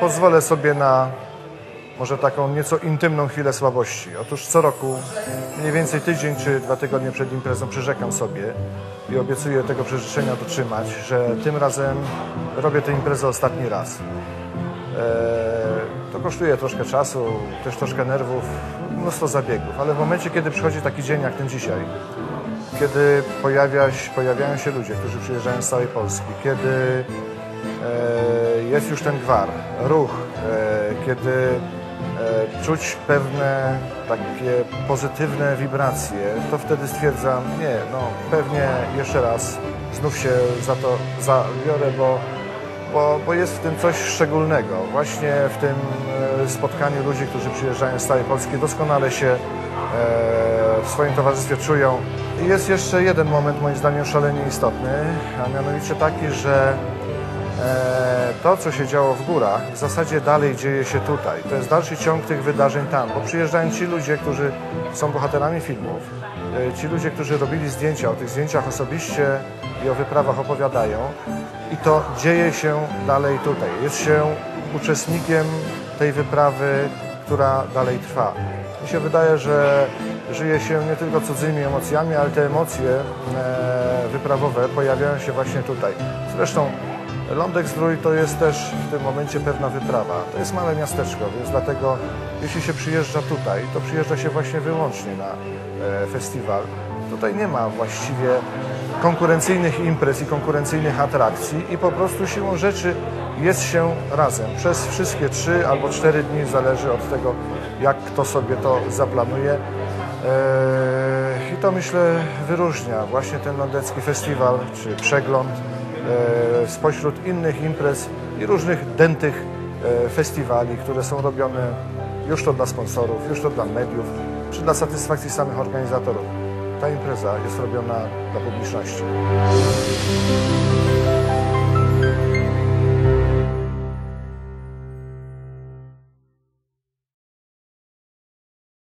pozwolę sobie na może taką nieco intymną chwilę słabości. Otóż co roku, mniej więcej tydzień czy dwa tygodnie przed imprezą przyrzekam sobie i obiecuję tego przyrzeczenia dotrzymać, że tym razem robię tę imprezę ostatni raz. Eee, to kosztuje troszkę czasu, też troszkę nerwów, mnóstwo zabiegów, ale w momencie, kiedy przychodzi taki dzień jak ten dzisiaj, kiedy pojawia pojawiają się ludzie, którzy przyjeżdżają z całej Polski, kiedy e, jest już ten gwar, ruch, e, kiedy e, czuć pewne takie pozytywne wibracje, to wtedy stwierdzam, nie, no pewnie jeszcze raz znów się za to zabiorę, bo, bo, bo jest w tym coś szczególnego. Właśnie w tym e, spotkaniu ludzi, którzy przyjeżdżają z całej Polski, doskonale się w swoim towarzystwie czują. Jest jeszcze jeden moment, moim zdaniem, szalenie istotny, a mianowicie taki, że to, co się działo w górach, w zasadzie dalej dzieje się tutaj. To jest dalszy ciąg tych wydarzeń tam, bo przyjeżdżają ci ludzie, którzy są bohaterami filmów, e, ci ludzie, którzy robili zdjęcia, o tych zdjęciach osobiście i o wyprawach opowiadają i to dzieje się dalej tutaj. Jest się uczestnikiem tej wyprawy, która dalej trwa. Mi się wydaje, że żyje się nie tylko cudzymi emocjami, ale te emocje e, wyprawowe pojawiają się właśnie tutaj. Zresztą Lądek Zdrój to jest też w tym momencie pewna wyprawa. To jest małe miasteczko, więc dlatego jeśli się przyjeżdża tutaj, to przyjeżdża się właśnie wyłącznie na e, festiwal. Tutaj nie ma właściwie konkurencyjnych imprez i konkurencyjnych atrakcji i po prostu siłą rzeczy jest się razem przez wszystkie trzy albo cztery dni, zależy od tego, jak kto sobie to zaplanuje. E, I to myślę wyróżnia właśnie ten lądecki festiwal czy przegląd spośród innych imprez i różnych dętych e, festiwali, które są robione już to dla sponsorów, już to dla mediów, czy dla satysfakcji samych organizatorów. Ta impreza jest robiona dla publiczności.